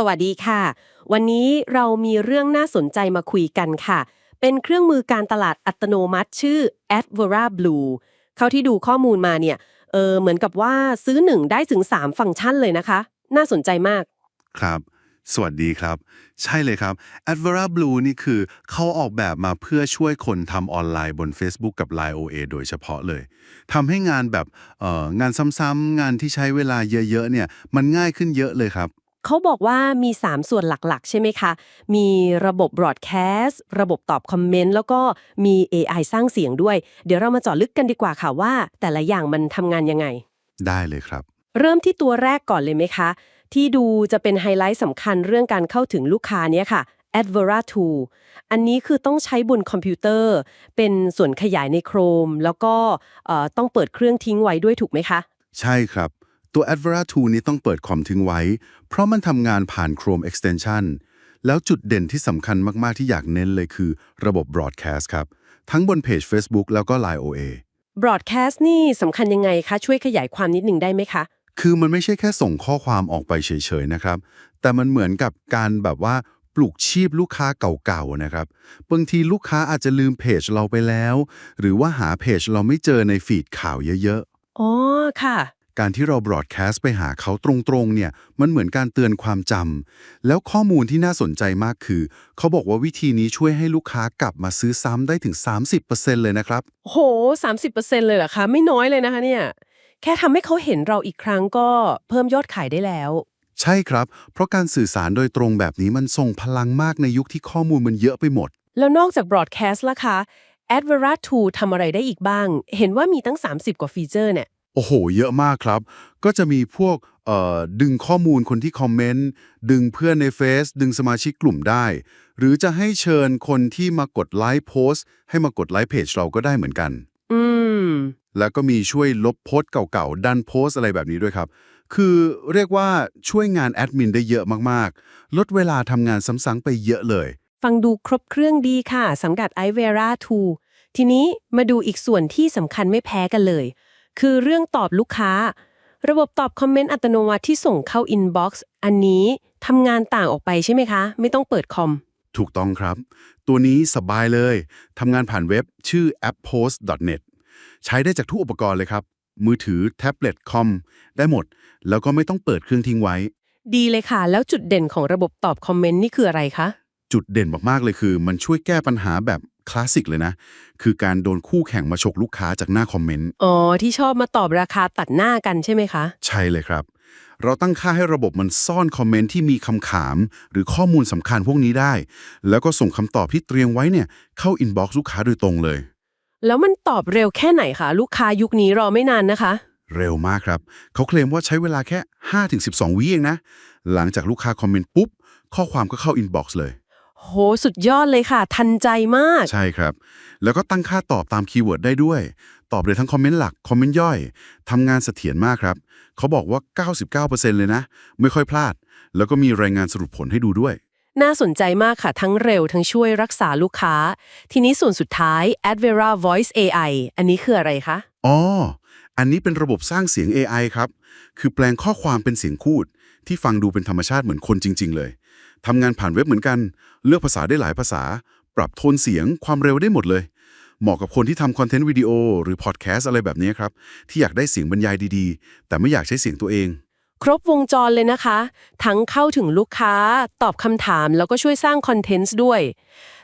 สวัสดีค่ะ วันนี้เรามีเรื่องน่าสนใจมาคุยกันค่ะ เป็นเครื่องมือการตลาดอัตโนมัติชื่อ Advera Blue เขาที่ดูข้อมูลมาเนี่ย เออเหมือนกับว่าซื้อหนึ่งได้ถึง 3 ฟังก์ชันเลยนะคะ น่าสนใจมาก ครับ สวัสดีครับ ใช่เลยครับ Advera Blue นี่คือเขาออกแบบมาเพื่อช่วยคนทำออนไลน์บน Facebook กับ Line OA โดยเฉพาะเลยทำให้งานแบบเอ่องานซ้ำๆงานที่ใช้เวลาเยอะๆเนี่ยมันง่ายขึ้นเยอะเลยครับ เขาบอกว่ามี 3 ส่วนหลักๆ ใช่ไหมคะ มีระบบ broadcast ระบบตอบคอมเมนต์ แล้วก็มี AI สร้างเสียงด้วย เดี๋ยวเรามาเจาะลึกกันดีกว่าค่ะว่า แต่ละอย่างมันทำงานยังไง ได้เลยครับ เริ่มที่ตัวแรกก่อนเลยไหมคะ ที่ดูจะเป็นไฮไลท์สำคัญเรื่องการเข้าถึงลูกค้าเนี้ยค่ะ Advera Tool อันนี้คือต้องใช้บนคอมพิวเตอร์ เป็นส่วนขยายใน Chrome แล้วก็เอ่อต้องเปิดเครื่องทิ้งไว้ด้วยถูกไหมคะ ใช่ครับ ตัว Advera Tool นี้ต้องเปิดคอมทิ้งไว้ เพราะมันทำงานผ่าน Chrome Extension แล้วจุดเด่นที่สำคัญมาก ๆ ที่อยากเน้นเลยคือระบบ Broadcast ครับ ทั้งบนเพจ Facebook แล้วก็ Line OA Broadcast นี่สำคัญยังไงคะ ช่วยขยายความนิดหนึ่งได้ไหมคะ คือมันไม่ใช่แค่ส่งข้อความออกไปเฉย ๆ นะครับ แต่มันเหมือนกับการแบบว่าปลุกชีพลูกค้าเก่าๆนะครับ บางทีลูกค้าอาจจะลืมเพจเราไปแล้ว หรือว่าหาเพจเราไม่เจอในฟีดข่าวเยอะอ๋อค่ะๆ การที่เราบรอดแคสต์ไปหาเขาตรงๆเนี่ยมันเหมือนการเตือนความจำแล้วข้อมูลที่น่าสนใจมากคือ เขาบอกว่าวิธีนี้ช่วยให้ลูกค้ากลับมาซื้อซ้ำได้ถึง 30%เลยนะครับ โห 30%เลยเหรอคะ ไม่น้อยเลยนะคะเนี่ย แค่ทำให้เขาเห็นเราอีกครั้งก็เพิ่มยอดขายได้แล้ว ใช่ครับ เพราะการสื่อสารโดยตรงแบบนี้มันส่งพลังมากในยุคที่ข้อมูลมันเยอะไปหมด แล้วนอกจาก broadcast ล่ะคะ Advera Tool ทำอะไรได้อีกบ้าง เห็นว่ามีตั้ง 30 กว่าฟีเจอร์เนี่ย โอ้โห เยอะมากครับ ก็จะมีพวกเอ่อดึงข้อมูลคนที่คอมเมนต์ ดึงเพื่อนในเฟซดึงสมาชิกกลุ่มได้ หรือจะให้เชิญคนที่มากดไลค์โพสต์ ให้มากดไลค์เพจเราก็ได้เหมือนกัน อืม แล้วก็มีช่วยลบโพสต์เก่าๆ ดันโพสต์อะไรแบบนี้ด้วยครับ คือเรียกว่าช่วยงานแอดมินได้เยอะมากๆ ลดเวลาทำงานซ้ำๆไปเยอะเลย ฟังดูครบเครื่องดีค่ะสำหรับ iVera Tool ทีนี้มาดูอีกส่วนที่สำคัญไม่แพ้กันเลย คือเรื่องตอบลูกค้า ระบบตอบคอมเมนต์อัตโนมัติที่ส่งเข้า Inbox อันนี้ทำงานต่างออกไปใช่ไหมคะ ไม่ต้องเปิดคอม ถูกต้องครับ ตัวนี้สบายเลยทำงานผ่านเว็บชื่อ apppost.net ใช้ได้จากทุกอุปกรณ์เลยครับ มือถือแท็บเล็ตคอมได้หมด แล้วก็ไม่ต้องเปิดเครื่องทิ้งไว้ ดีเลยค่ะ แล้วจุดเด่นของระบบตอบคอมเมนต์นี่คืออะไรคะ จุดเด่นมากๆเลยคือ มันช่วยแก้ปัญหาแบบ คลาสสิกเลยนะ คือการโดนคู่แข่งมาฉกลูกค้าจากหน้าคอมเมนต์ อ๋อ ที่ชอบมาตอบราคาตัดหน้ากันใช่ไหมคะ ใช่เลยครับ เราตั้งค่าให้ระบบมันซ่อนคอมเมนต์ที่มีคำถาม หรือข้อมูลสำคัญพวกนี้ได้ แล้วก็ส่งคำตอบที่เตรียมไว้เนี่ยเข้าอินบ็อกซ์ลูกค้าโดยตรงเลย แล้วมันตอบเร็วแค่ไหนคะลูกค้ายุคนี้รอไม่นานนะคะ เร็วมากครับ เขาเคลมว่าใช้เวลาแค่ 5-12 วิเองนะ หลังจากลูกค้าคอมเมนต์ปุ๊บ ข้อความก็เข้าอินบ็อกซ์เลย โห สุดยอดเลยค่ะ ทันใจมาก ใช่ครับ แล้วก็ตั้งค่าตอบตามคีย์เวิร์ดได้ด้วย ตอบเลยทั้งคอมเมนต์หลัก คอมเมนต์ย่อยทำงานเสถียรมากครับ เขาบอกว่า 99%เลยนะ ไม่ค่อยพลาด แล้วก็มีรายงานสรุปผลให้ดูด้วย น่าสนใจมากค่ะ ทั้งเร็วทั้งช่วยรักษาลูกค้า ทีนี้ส่วนสุดท้าย Advera Voice AI อันนี้คืออะไรคะ อ๋อ อันนี้เป็นระบบสร้างเสียง AI ครับ คือแปลงข้อความเป็นเสียงคูด ที่ฟังดูเป็นธรรมชาติเหมือนคนจริง ๆ เลย ทำงานผ่านเว็บเหมือนกัน เลือกภาษาได้หลายภาษา ปรับโทนเสียงความเร็วได้หมดเลย เหมาะกับคนที่ทำคอนเทนต์วิดีโอหรือพอดแคสต์อะไรแบบนี้ครับ ที่อยากได้เสียงบรรยายดีๆ แต่ไม่อยากใช้เสียงตัวเอง ครบวงจรเลยนะคะ ทั้งเข้าถึงลูกค้า ตอบคำถามแล้วก็ช่วยสร้างคอนเทนต์ด้วย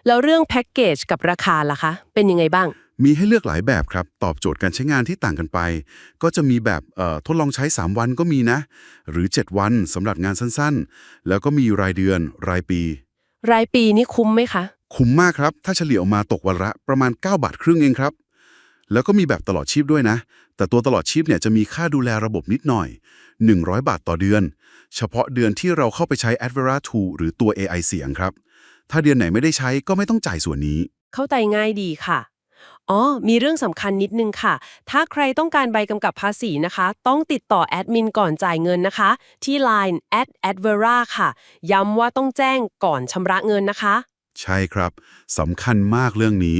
แล้วเรื่องแพ็กเกจกับราคาล่ะคะ เป็นยังไงบ้าง มีให้เลือกหลายแบบครับ ตอบโจทย์การใช้งานที่ต่างกันไป ก็จะมีแบบเอ่อทดลองใช้ 3 วันก็มีนะ หรือ 7 วันสำหรับงานสั้นๆ แล้วก็มีรายเดือนรายปี รายปีนี่คุ้มไหมคะ คุ้มมากครับ ถ้าเฉลี่ยออกมาตกวันละประมาณ 9 บาทครึ่งเองครับ แล้วก็มีแบบตลอดชีพด้วยนะ แต่ตัวตลอดชีพเนี่ยจะมีค่าดูแลระบบนิดหน่อย 100 บาทต่อเดือน เฉพาะเดือนที่เราเข้าไปใช้ Advera Tool หรือตัว AI เสียงครับ ถ้าเดือนไหนไม่ได้ใช้ก็ไม่ต้องจ่ายส่วนนี้ เข้าใจง่ายดีค่ะ อ๋อ มีเรื่องสำคัญนิดนึงค่ะ ถ้าใครต้องการใบกำกับภาษีนะคะ ต้องติดต่อแอดมินก่อนจ่ายเงินนะคะ ที่ Line at advera ค่ะ ย้ำว่าต้องแจ้งก่อนชำระเงินนะคะ ใช่ครับสำคัญมากเรื่องนี้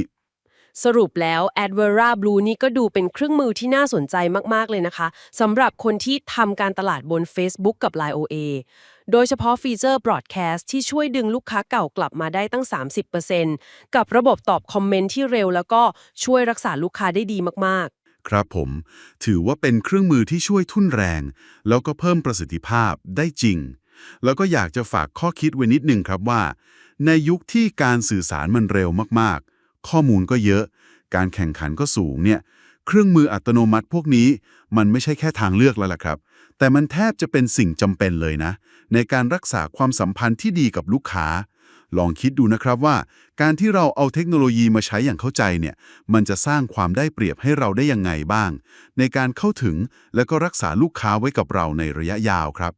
สรุปแล้ว Advera Blue นี่ก็ดูเป็นเครื่องมือที่น่าสนใจมากๆเลยนะคะสำหรับคนที่ทำการตลาดบน Facebook กับ Line OA โดยเฉพาะฟีเจอร์ Broadcast ที่ช่วยดึงลูกค้าเก่ากลับมาได้ตั้ง 30%กับระบบตอบคอมเมนต์ที่เร็ว แล้วก็ช่วยรักษาลูกค้าได้ดีมากๆครับผม ถือว่าเป็นเครื่องมือที่ช่วยทุ่นแรง แล้วก็เพิ่มประสิทธิภาพได้จริง แล้วก็อยากจะฝากข้อคิดไว้นิดนึงครับว่า ในยุคที่การสื่อสารมันเร็วมากๆ ข้อมูลก็เยอะ การแข่งขันก็สูงเนี่ย เครื่องมืออัตโนมัติพวกนี้มันไม่ใช่แค่ทางเลือกแล้วล่ะครับ แต่มันแทบจะเป็นสิ่งจำเป็นเลยนะ ในการรักษาความสัมพันธ์ที่ดีกับลูกค้า ลองคิดดูนะครับว่า การที่เราเอาเทคโนโลยีมาใช้อย่างเข้าใจเนี่ย มันจะสร้างความได้เปรียบให้เราได้ยังไงบ้าง ในการเข้าถึงและก็รักษาลูกค้าไว้กับเราในระยะยาวครับ